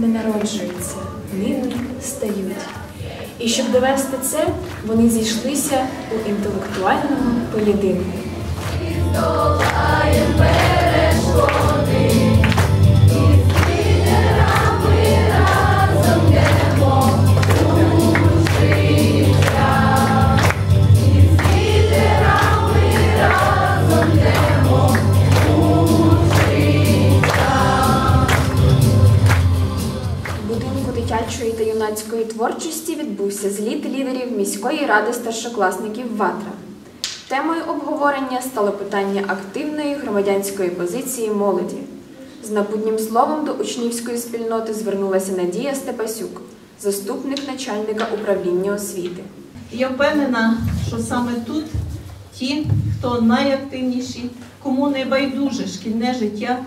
не народжуються, ними стають. І щоб довести це, вони зійшлися у інтелектуальному поєдинку. В дитячої та юнацької творчості відбувся зліт лідерів міської ради старшокласників Ватра. Темою обговорення стало питання активної громадянської позиції молоді. З напутнім словом до учнівської спільноти звернулася Надія Степасюк, заступник начальника управління освіти. Я впевнена, що саме тут ті, хто найактивніші, кому не шкільне життя,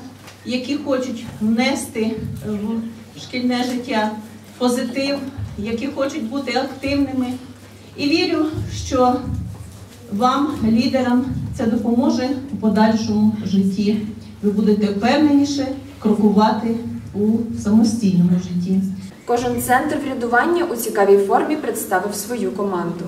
які хочуть внести в шкільне життя позитив, які хочуть бути активними. І вірю, що вам, лідерам, це допоможе у подальшому житті. Ви будете впевненіше крокувати у самостійному житті. Кожен центр врядування у цікавій формі представив свою команду.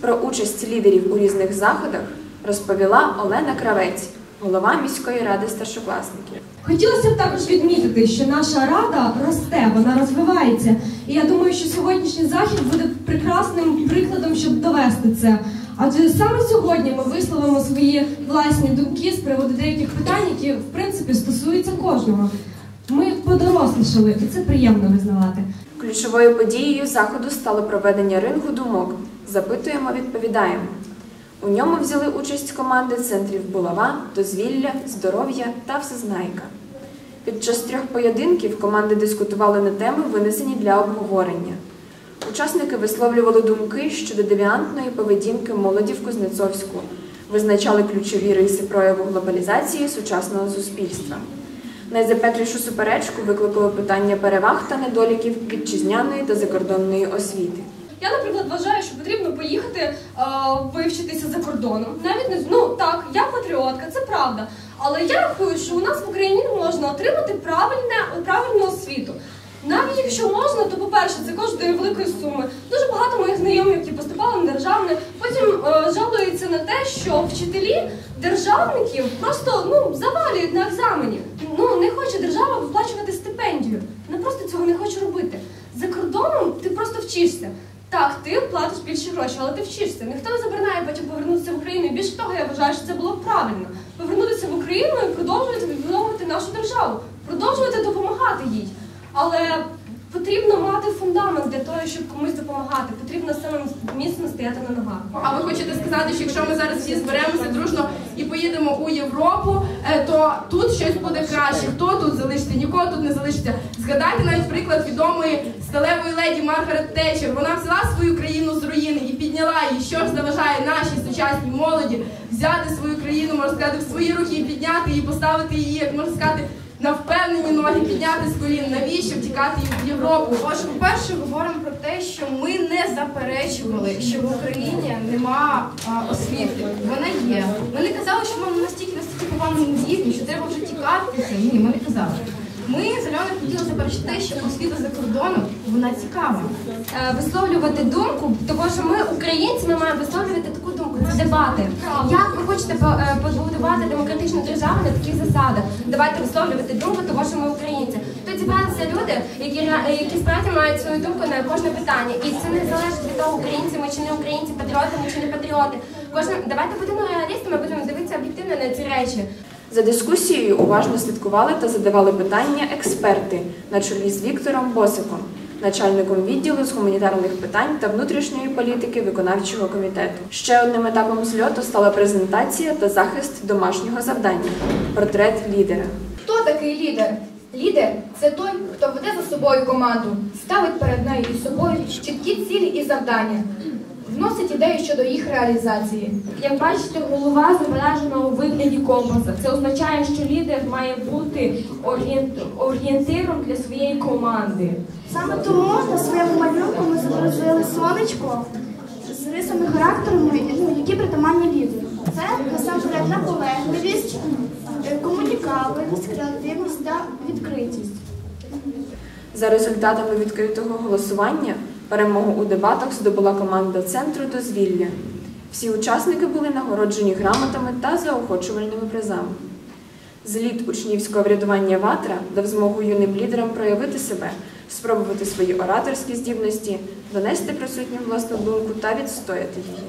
Про участь лідерів у різних заходах розповіла Олена Кравець, голова міської ради старшокласників. Хотілося б також відмітити, що наша рада росте, вона розвивається. І я думаю, що сьогоднішній захід буде прекрасним прикладом, щоб довести це. Адже саме сьогодні ми висловимо свої власні думки з приводу деяких питань, які в принципі стосуються кожного. Ми подорослішали, і це приємно визнавати. Ключовою подією заходу стало проведення рингу думок. Запитуємо, відповідаємо. У ньому взяли участь команди центрів булава, дозвілля, здоров'я та всезнайка. Під час трьох поєдинків команди дискутували на теми, винесені для обговорення. Учасники висловлювали думки щодо девіантної поведінки молоді в Кузнецовську, визначали ключові риси прояву глобалізації сучасного суспільства. Найзапеклішу суперечку викликало питання переваг та недоліків вітчизняної та закордонної освіти. Я, наприклад, вважаю, що потрібно поїхати е, вивчитися за кордоном. Навіть не ну так, я патріотка, це правда. Але я рахую, що у нас в Україні можна отримати правильне, правильну освіту. Навіть якщо можна, то по-перше, це коштує великої суми. Дуже багато моїх знайомих, які поступали на державне, потім е, жалуються на те, що вчителі державників просто ну завалюють на екзамені. Ну не хоче держава виплачувати стипендію. Вона просто цього не хоче робити. За кордоном ти просто вчишся. Так, ти платиш більше гроші, але ти вчишся. Ніхто не забороняє потім повернутися в Україну. І більше того, я вважаю, що це було правильно. Повернутися в Україну і продовжувати відбудовувати нашу державу, продовжувати допомагати їй. Але потрібно мати фундамент для того, щоб комусь допомагати. Потрібно саме міцно стояти на ногах. А ви хочете сказати, що якщо ми зараз всі зберемося дружно і поїдемо у Європу, е, то тут щось буде краще. Хто тут залишиться? Нікого тут не залишиться. Згадайте навіть приклад відомої сталевої леді Маргарет Тетчер. Вона взяла свою країну з руїни і підняла її. Що ж заважає нашій сучасній молоді взяти свою країну, можна сказати, в свої руки і підняти її, поставити її, як можна сказати. На впевнені ноги підняти з колін, навіщо втікати в Європу? Отже, по-перше, говоримо про те, що ми не заперечували, що в Україні нема а, освіти. Вона є. Ми не казали, що ми настільки настільки погано здібні, що треба вже тікати. Ні, ми не казали. Ми з Альоною хотіли заперечити те, що освіта за кордоном вона цікава. е, висловлювати думку, тому що ми, українці, ми маємо висловлювати таку дебати. Як ви хочете е, побудувати демократичну державу на таких засадах? Давайте висловлювати думку, тому що ми українці. Тут зібралися люди, які які справді мають свою думку на кожне питання. І це не залежить від того, українці ми чи не українці, патріоти ми чи не патріоти. Кожне давайте будемо реалістами, будемо дивитися об'єктивно на ці речі. За дискусією уважно слідкували та задавали питання експерти на чолі з Віктором Босиком, начальником відділу з гуманітарних питань та внутрішньої політики виконавчого комітету. Ще одним етапом зльоту стала презентація та захист домашнього завдання портрет лідера. Хто такий лідер? Лідер це той, хто веде за собою команду, ставить перед нею і собою чіткі цілі і завдання, вносить ідеї щодо їх реалізації. Як бачите, голова зображена у вигляді компаса. Це означає, що лідер має бути орієнтиром для своєї команди. Саме тому на своєму малюнку ми зобразили сонечко з рисами характеру, ну, які притаманні лідеру. Це насамперед наполегливість, е, комунікабельність, креативність та відкритість. За результатами відкритого голосування перемогу у дебатах здобула команда центру дозвілля. Всі учасники були нагороджені грамотами та заохочувальними призами. Зліт учнівського врядування Ватра дав змогу юним лідерам проявити себе, спробувати свої ораторські здібності, донести присутнім власну думку та відстояти її.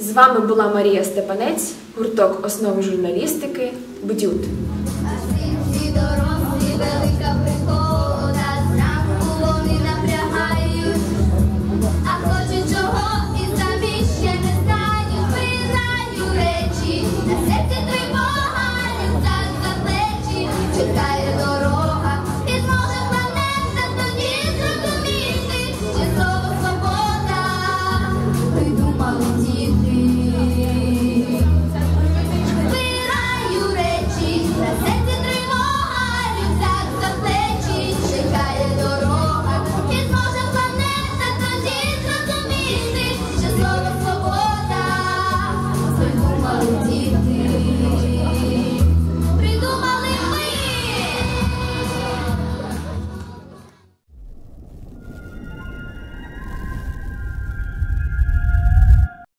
З вами була Марія Степанець, гурток основи журналістики Бдют. Велика прикола.